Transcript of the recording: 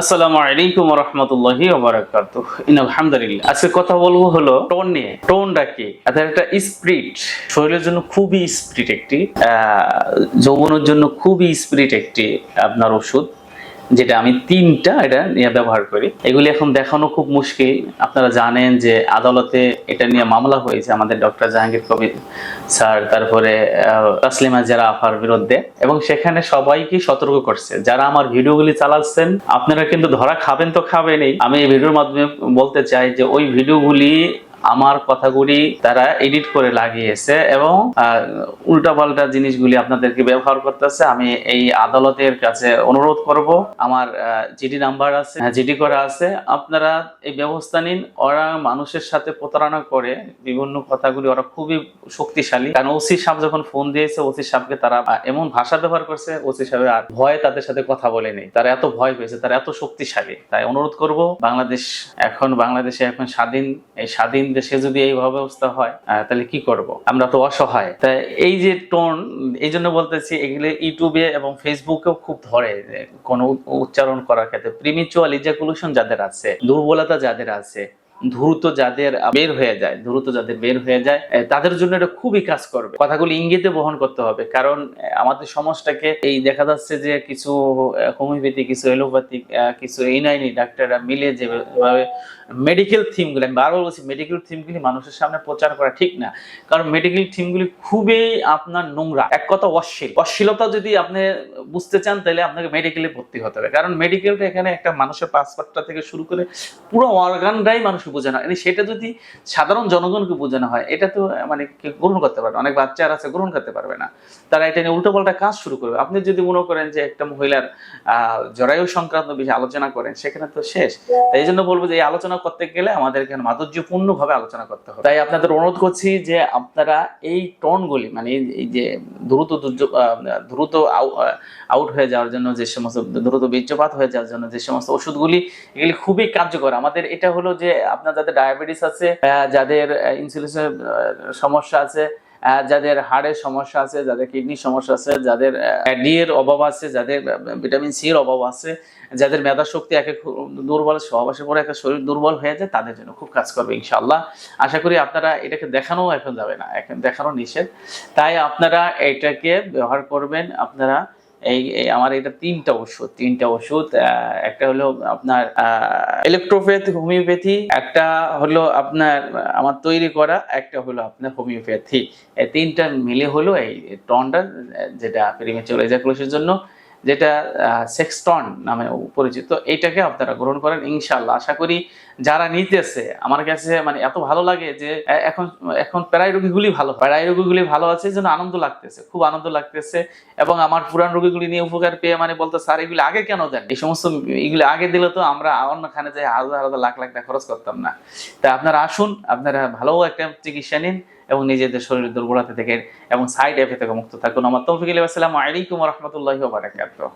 আসসালামু আলাইকুম রহমতুল্লাহি ওবারাকাতু ইন আলহামদুলিল্লাহ। আজকে কথা বলব হলো টোন নিয়ে। টোনটা কি? অর্থাৎ একটা স্পিরিট। শরীরের জন্য খুবই স্পিরিট একটি যৌবনের জন্য খুবই স্পিরিট একটি আপনার ওষুধ। যেটা আমি তিনটা এটা নিয়ে ব্যবহার করি। এগুলি এখন দেখানো খুব মুশকিল। আপনারা জানেন যে আদালতে এটা নিয়ে মামলা হয়েছে আমাদের ডক্টর জাহাঙ্গীর কবির স্যার, তারপরে তাসলিমা যারা আফার বিরুদ্ধে। এবং সেখানে সবাইকে সতর্ক করছে। যারা আমার ভিডিওগুলি চালাচ্ছেন, আপনারা কিন্তু ধরা খাবেন তো খাবেনই। আমি এই ভিডিওর মাধ্যমে বলতে চাই যে ওই ভিডিওগুলি আমার কথাগুলি তারা এডিট করে লাগিয়েছে এবং উল্টাপাল্টা জিনিসগুলি আপনাদেরকে ব্যবহার করতেছে। আমি এই আদালতের কাছে অনুরোধ করব। আমার জিডি নাম্বার আছে জিডি করা আছে। আপনারা এই ব্যবস্থা নিন। ওরা মানুষের সাথে প্রতারণা করে। বিভিন্ন কথাগুলি ওরা খুবই শক্তিশালী। কারণ ওসি সাহেব যখন ফোন দিয়েছে, ওসি সাহেবকে তারা এমন ভাষা ব্যবহার করছে, ওসি সাহেব আর ভয়ে তাদের সাথে কথা বলেনি তারা এত ভয় পেয়েছে, তারা এত শক্তিশালী। তাই অনুরোধ করব, বাংলাদেশ এখন, বাংলাদেশে এখন স্বাধীন, এই স্বাধীন দেশে যদি এইভাবে অবস্থা হয় তাহলে কি করব? আমরা তো অসহায়। তা এই যে টোন, এই জন্য বলতেছি, এগুলো ইউটিউবে এবং ফেসবুকেও খুব ধরে, কোনো উচ্চারণ করার ক্ষেত্রে। প্রিমিচুয়াল ইজাকুলেশন যাদের আছে, দুর্বলতা যাদের আছে দ্রুত যাদের বের হয়ে যায়, দ্রুত যাদের বের হয়ে যায় তাদের জন্য এটা খুবই কাজ করবে। কথাগুলি ইঙ্গিতে বহন করতে হবে, কারণ আমাদের সমাজটাকে এই দেখা যাচ্ছে যে কিছু হোমিওপ্যাথি, কিছু এলোপ্যাথিক কিছু ইনাইনি ডাক্তাররা মিলে যেভাবে মেডিকেল থিমগুলি আমি বারবার বলছি মেডিকেল থিমগুলি মানুষের সামনে প্রচার করা ঠিক না। কারণ মেডিকেল থিমগুলি খুবই আপনার নোংরা, এক কথা অশ্লীল। অশ্লীলতা যদি আপনি বুঝতে চান, তাহলে আপনাকে মেডিকেলে ভর্তি হতে হবে। কারণ মেডিকেলটা এখানে একটা মানুষের পাসপোর্টটা থেকে শুরু করে পুরো অর্গানটাই মানুষকে বোঝানো হয়। সেটা যদি সাধারণ জনগণকে বোঝানো হয় এটা তো মানে গ্রহণ করতে পারবে অনেক বাচ্চারা আছে গ্রহণ করতে পারবে না। তারা এটা নিয়ে উল্টোপাল্টা কাজ শুরু করবে। আপনি যদি মনে করেন যে একটা মহিলার জরায়ু সংক্রান্ত বিষয়ে আলোচনা করেন সেখানে তো শেষ। তাই এই জন্য বলব যে এই আলোচনা করতে গেলে আমাদের এখানে মাধুর্যপূর্ণ ভাবে আলোচনা করতে হবে। তাই আপনাদের অনুরোধ করছি যে আপনারা এই টোনগুলি মানে এই- যে দ্রুত দুর্য- আহ, দ্রুত আউট হয়ে যাওয়ার জন্য যে সমস্ত দ্রুত বীর্যপাত হয়ে যাওয়ার জন্য যে সমস্ত ওষুধগুলি এগুলি খুবই কার্যকর। আমাদের এটা হলো যে আপনার যাদের ডায়াবেটিস আছে যাদের ইনসুলিনের সমস্যা আছে যাদের হাড়ের সমস্যা আছে, যাদের কিডনির সমস্যা আছে, যাদের ডি এর অভাব আছে, যাদের ভিটামিন সি এর অভাব আছে, যাদের মেধা শক্তি একে দুর্বল সহবাসের পরে একটা শরীর দুর্বল হয়ে যায়, তাদের জন্য খুব কাজ করবে ইনশাআল্লাহ। আশা করি আপনারা এটাকে দেখানো এখন যাবে না, এখন দেখানো নিষেধ। তাই আপনারা এটাকে ব্যবহার করবেন, আপনারা এই আমার এটা তিনটা ওষুধ তিনটা ওষুধ একটা হলো আপনার ইলেকট্রোপ্যাথি হোমিওপ্যাথি একটা হলো আপনার, আমার তৈরি করা, একটা হলো আপনার হোমিওপ্যাথি এই তিনটা মিলে হলো এই টনটা যেটা প্রিমেচুর এজাকুলেশনের জন্য। যেটা সেক্সটন নামে পরিচিত, এইটাকে আপনারা গ্রহণ করেন ইনশাল্লাহ আশা করি যারা নিতেছে, আমার কাছে মানে এত ভালো লাগে যে এখন এখন প্রায় রোগীগুলি ভালো, প্রায় রোগীগুলি ভালো আছে, যেন আনন্দ লাগতেছে, খুব আনন্দ লাগতেছে। এবং আমার পুরান রোগীগুলি নিয়ে উপকার পেয়ে মানে বলতে, স্যার, এগুলি আগে কেন দেন? এই সমস্ত এগুলি আগে দিলে তো আমরা অন্যখানে যে হাজার হাজার, লাখ লাখ টাকা খরচ করতাম না। তা আপনারা আসুন, আপনারা ভালো একটা চিকিৎসা নিন। এবং নিজেদের শরীরের দুর্বলতা থেকে এবং সাইড এফেক্ট থেকে মুক্ত থাকুন। আমার তৌফিক আলাইকুম রহমতুল্লাহ বারাকাতুহ।